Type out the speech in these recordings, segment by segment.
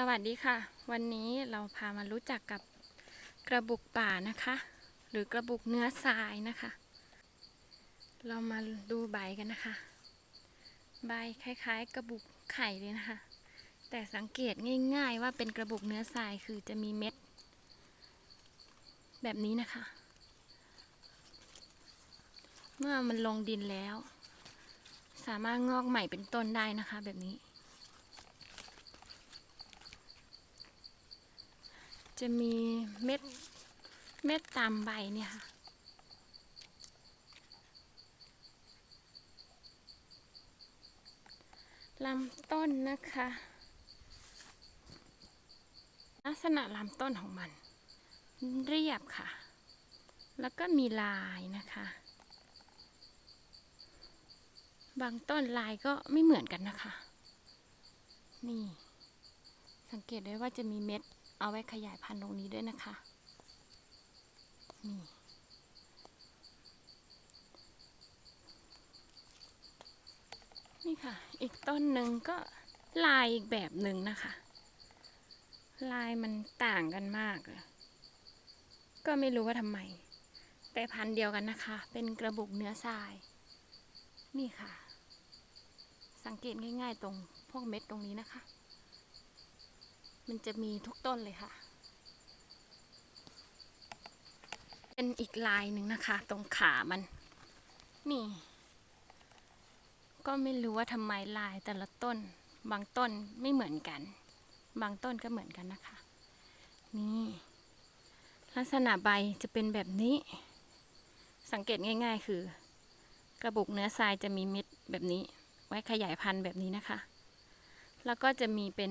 สวัสดีค่ะ วันนี้เราพามารู้จักกับกระบุกป่านะคะ หรือกระบุกเนื้อทรายนะคะ เรามาดูใบกันนะคะ ใบคล้าย ๆ กระบุกไข่เลยนะคะ แต่สังเกตง่าย ๆ ว่าเป็นกระบุกเนื้อทรายคือจะมีเม็ด แบบนี้นะคะ เมื่อมันลงดินแล้ว สามารถงอกใหม่เป็นต้นได้นะคะ แบบนี้ จะมีเม็ดเม็ดตามใบเนี่ยค่ะ ลำต้นนะคะ ลักษณะลำต้นของมัน เรียบค่ะ แล้วก็มีลายนะคะ บางต้นลายก็ไม่เหมือนกันนะคะ นี่ สังเกตได้ว่าจะมีเม็ด เอาไว้ขยายพันธุ์ตรงนี้ด้วยนะคะ นี่ นี่ค่ะ อีกต้นหนึ่งก็ลายอีกแบบหนึ่งนะคะ ลายมันต่างกันมากเลยก็ไม่รู้ว่าทำไม แต่พันธุ์เดียวกันนะคะ เป็นกระบุกเนื้อทราย นี่ค่ะ สังเกตง่ายๆตรงพวกเม็ดตรงนี้นะคะ มันจะมีทุกต้นเลยค่ะ เป็นอีกลายหนึ่งนะคะ ตรงขามัน นี่ ก็ไม่รู้ว่าทำไมลายแต่ละต้น บางต้นไม่เหมือนกัน บางต้นก็เหมือนกันนะคะ นี่ ลักษณะใบจะเป็นแบบนี้ สังเกตง่ายๆ คือ กระบุกเนื้อทรายจะมีเม็ดแบบนี้ ไว้ขยายพันธุ์แบบนี้นะคะ แล้วก็จะมีเป็น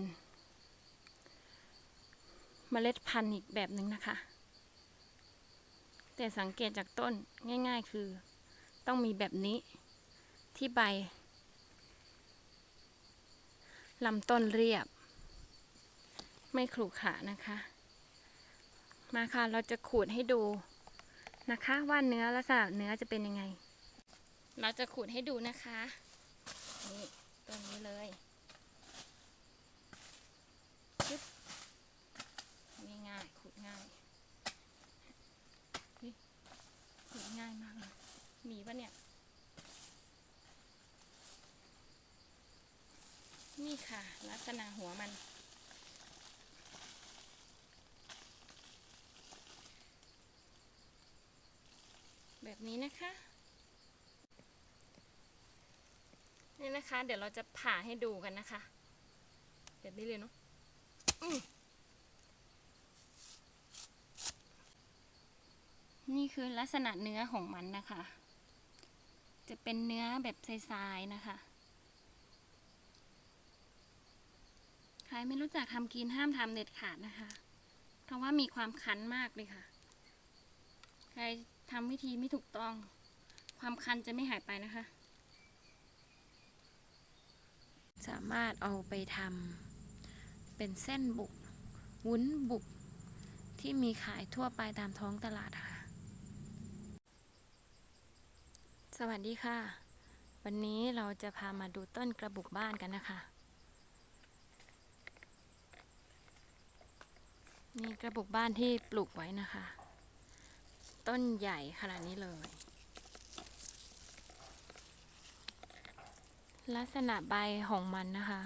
เมล็ดพันธุ์อีกแบบหนึ่งนะคะ แต่สังเกตจากต้นง่าย ๆ คือ ต้องมีแบบนี้ที่ใบลำต้นเรียบ ไม่ขรุขระนะคะ มาค่ะเราจะขูดให้ดูนะคะว่าเนื้อลักษณะเนื้อจะเป็นยังไง เราจะขูดให้ดูนะคะ นี่ตัวนี้เลยๆขูดง่ายเฮ้ยขูด ง่ายมากเลยมีปะเนี่ย นี่ค่ะ ลักษณะหัวมัน แบบนี้นะคะนี่นะคะ เดี๋ยวเราจะผ่าให้ดูกันนะคะ แบบนี้เลยเนาะอืม นี่คือลักษณะเนื้อของมันนะคะ จะเป็นเนื้อแบบทรายๆนะคะ ใครไม่รู้จักทำกินห้ามทำเด็ดขาดนะคะ เพราะว่ามีความคันมากเลยค่ะ ใครทำวิธีไม่ถูกต้อง ความคันจะไม่หายไปนะคะ สามารถเอาไปทำเป็นเส้นบุกวุ้นบุกที่มีขายทั่วไปตามท้องตลาดค่ะ สวัสดีค่ะ วันนี้เราจะพามาดูต้นกระบุกบ้านกันนะคะ นี่กระบุกบ้านที่ปลูกไว้นะคะ ต้นใหญ่ขนาดนี้เลย ลักษณะใบของมันนะคะ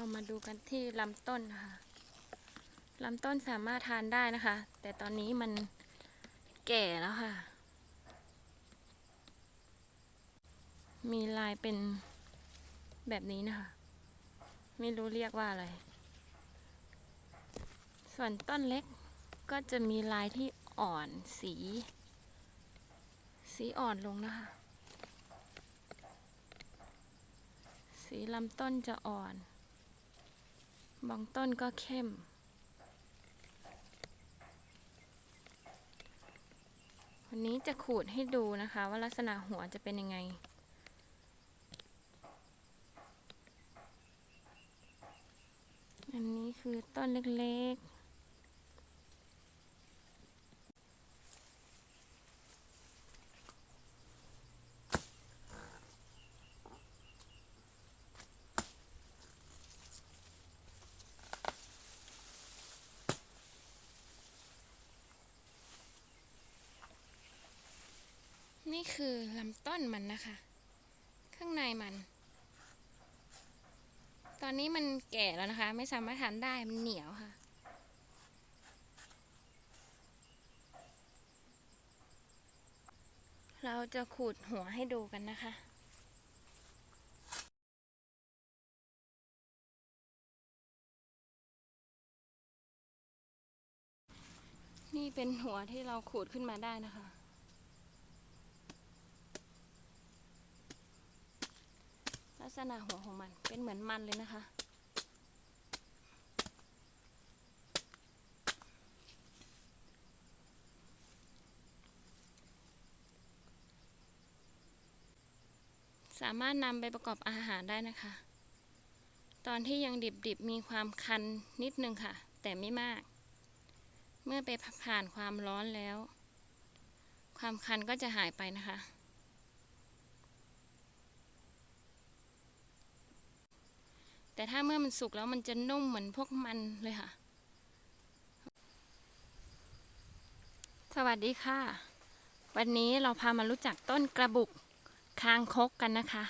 เรามาดูกันที่ลำต้นนะคะลำต้นสามารถทานได้นะคะ แต่ตอนนี้มันแก่แล้วค่ะ มีลายเป็นแบบนี้นะคะ ไม่รู้เรียกว่าอะไร ส่วนต้นเล็กก็จะมีลายที่อ่อนสี สีอ่อนลงนะคะ สีลำต้นจะอ่อน บางต้นก็เข้ม วันนี้จะขูดให้ดูนะคะ ว่าลักษณะหัวจะเป็นยังไง อันนี้คือต้นเล็ก นี่คือลำต้นมันนะคะ ข้างในมัน ตอนนี้มันแก่แล้วนะคะ ไม่สามารถทานได้มันเหนียวค่ะ เราจะขูดหัวให้ดูกันนะคะนี่เป็นหัวที่เราขูดขึ้นมาได้นะคะ ลัก ษณะหัวของมันเป็นเหมือนมันเลยนะคะ สามารถนำไปประกอบอาหารได้นะคะ ตอนที่ยังดิบๆมีความคันนิดนึงค่ะ แต่ไม่มาก เมื่อไปผ่านความร้อนแล้ว ความคันก็จะหายไปนะคะ แต่ถ้าเมื่อมันสุกแล้วมันจะนุ่มเหมือนพวกมันเลยค่ะ สวัสดีค่ะ วันนี้เราพามารู้จักต้นกระบุกคางคกกันนะคะ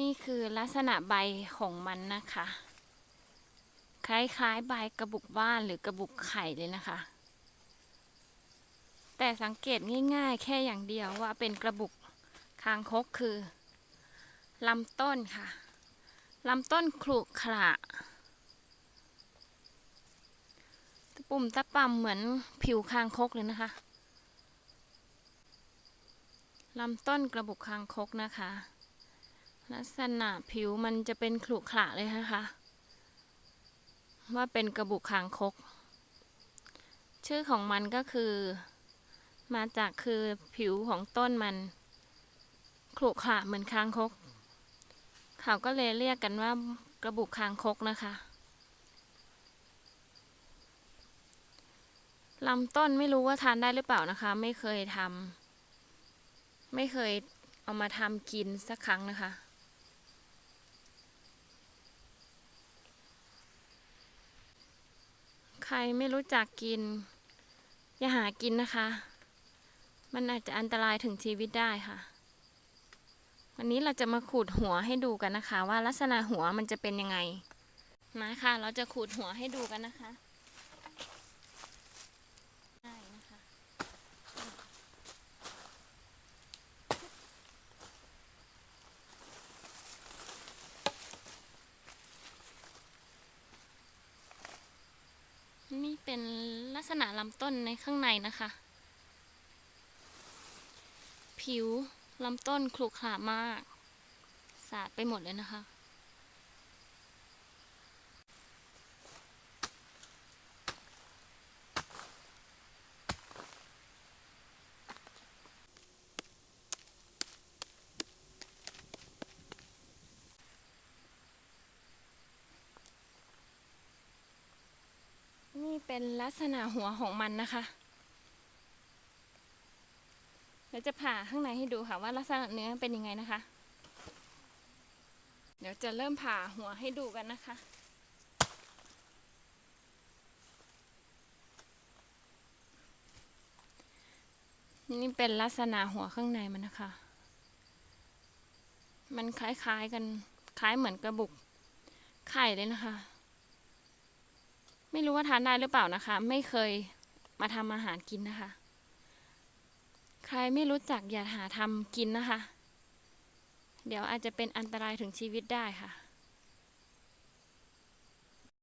นี่คือลักษณะใบของมันนะคะ คล้ายๆใบกระบุกบ้านหรือกระบุกไข่เลยนะคะ แต่สังเกตง่ายๆ แค่อย่างเดียวว่าเป็นกระบุกางคกคือลำต้นค่ะลำต้นขรุขระตะปุ่มตะป่ำเหมือนผิวคางคกเลยนะคะลำต้นกระบุกคางคกนะคะ ลักษณะผิวมันจะเป็นขรุขระเลยนะคะ ว่าเป็นกระบุกคางคก ชื่อของมันก็คือ มาจากคือผิวของต้นมัน ขรุขระเหมือนคางคก เขาก็เลยเรียกกันว่ากระบุกคางคกนะคะลำต้นไม่รู้ว่าทานได้หรือเปล่านะคะ ไม่เคยทำไม่เคยเอามาทำกินสักครั้งนะคะ ใครไม่รู้จักกิน อย่าหากินนะคะ มันอาจจะอันตรายถึงชีวิตได้ค่ะ วันนี้เราจะมาขูดหัวให้ดูกันนะคะ ว่าลักษณะหัวมันจะเป็นยังไงมาค่ะเราจะขูดหัวให้ดูกันนะคะได้นะคะนี่เป็นลักษณะลำต้นในข้างในนะคะ ผิว ลำต้นขรุขระมาก สาดไปหมดเลยนะคะ นี่เป็นลักษณะหัวของมันนะคะ ดี๋ยวจะผ่าข้างในให้ดูค่ะว่าลักษณะเนื้อเป็นยังไงนะคะ เดี๋ยวจะเริ่มผ่าหัวให้ดูกันนะคะนี่เป็นลักษณะหัวข้างในมันนะคะ มันคล้ายๆกัน คล้ายเหมือนกระบุกไข่เลยนะคะ ไม่รู้ว่าทานได้หรือเปล่านะคะ ไม่เคยมาทำอาหารกินนะคะ ใครไม่รู้จักอย่าหาทำกินนะคะ เดี๋ยวอาจจะเป็นอันตรายถึงชีวิตได้ค่ะ